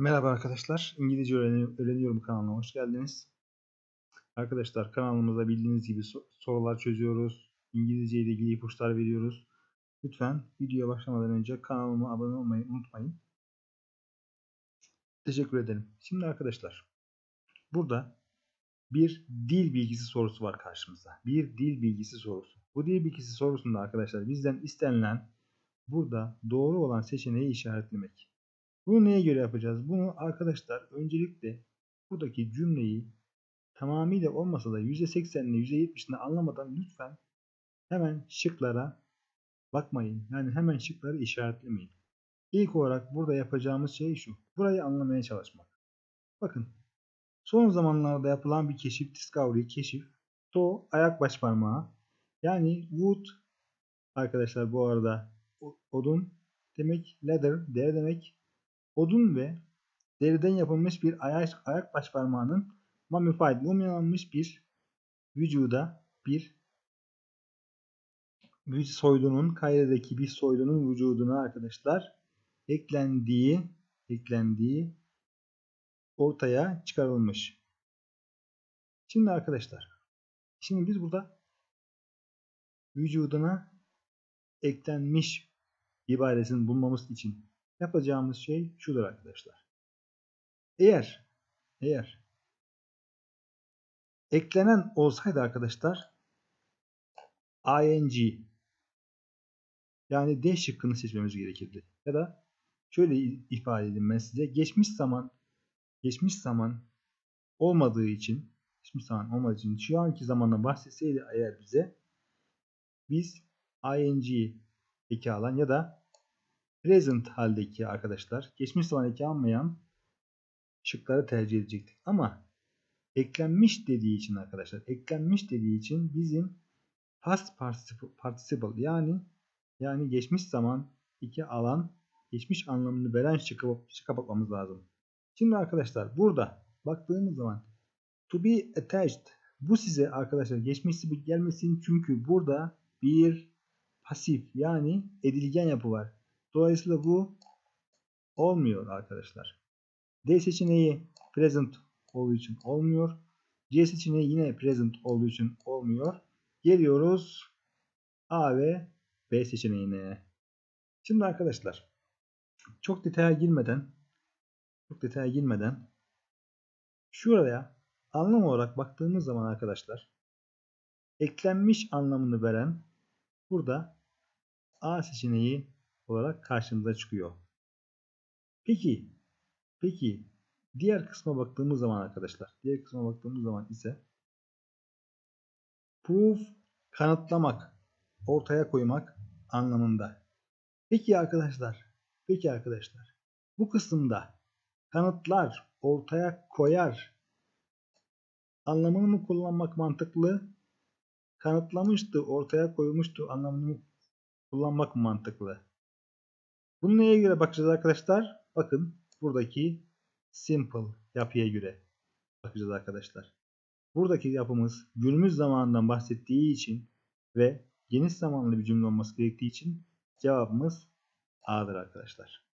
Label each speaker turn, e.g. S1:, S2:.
S1: Merhaba arkadaşlar. İngilizce öğreni- öğreniyorum kanalına hoş geldiniz. Arkadaşlar kanalımızda bildiğiniz gibi so- sorular çözüyoruz. İngilizce ile ilgili ipuçlar veriyoruz. Lütfen videoya başlamadan önce kanalıma abone olmayı unutmayın. Teşekkür ederim. Şimdi arkadaşlar burada bir dil bilgisi sorusu var karşımızda. Bir dil bilgisi sorusu. Bu dil bilgisi sorusunda arkadaşlar bizden istenilen burada doğru olan seçeneği işaretlemek. Bunu neye göre yapacağız? Bunu arkadaşlar öncelikle buradaki cümleyi tamamıyla olmasa da %80'ini %70'ini anlamadan lütfen hemen şıklara bakmayın. Yani hemen şıkları işaretlemeyin. İlk olarak burada yapacağımız şey şu. Burayı anlamaya çalışmak. Bakın. Son zamanlarda yapılan bir keşif, discovery, keşif. To ayak baş parmağı. Yani wood arkadaşlar bu arada odun demek, leather deri demek. Odun ve deriden yapılmış bir ayak, ayak baş parmağının mummified, mumyalanmış bir vücuda bir bir soylunun, Kaire'deki bir soylunun vücuduna arkadaşlar eklendiği eklendiği ortaya çıkarılmış. Şimdi arkadaşlar şimdi biz burada vücuduna eklenmiş ibaresini bulmamız için yapacağımız şey şudur arkadaşlar. Eğer eğer eklenen olsaydı arkadaşlar ing yani D şıkkını seçmemiz gerekirdi. Ya da şöyle ifade edeyim ben size. Geçmiş zaman geçmiş zaman olmadığı için geçmiş zaman olmadığı için şu anki zamanla bahsetseydi eğer bize biz ing eki alan ya da present haldeki arkadaşlar geçmiş zaman eki almayan şıkları tercih edecektik. Ama eklenmiş dediği için arkadaşlar eklenmiş dediği için bizim past participle, yani yani geçmiş zaman iki alan geçmiş anlamını veren şıka bakmamız lazım. Şimdi arkadaşlar burada baktığımız zaman to be attached bu size arkadaşlar geçmişi gelmesin çünkü burada bir pasif yani edilgen yapı var. Dolayısıyla bu olmuyor arkadaşlar. D seçeneği present olduğu için olmuyor. C seçeneği yine present olduğu için olmuyor. Geliyoruz A ve B seçeneğine. Şimdi arkadaşlar çok detaya girmeden çok detaya girmeden şuraya anlam olarak baktığımız zaman arkadaşlar eklenmiş anlamını veren burada A seçeneği olarak karşımıza çıkıyor. Peki peki diğer kısma baktığımız zaman arkadaşlar diğer kısma baktığımız zaman ise proof kanıtlamak ortaya koymak anlamında. Peki arkadaşlar, peki arkadaşlar, bu kısımda kanıtlar ortaya koyar anlamını mı kullanmak mantıklı? Kanıtlamıştı, ortaya koymuştu anlamını mı kullanmak mantıklı? Bunu neye göre bakacağız arkadaşlar? Bakın buradaki simple yapıya göre bakacağız arkadaşlar. Buradaki yapımız günümüz zamanından bahsettiği için ve geniş zamanlı bir cümle olması gerektiği için cevabımız A'dır arkadaşlar.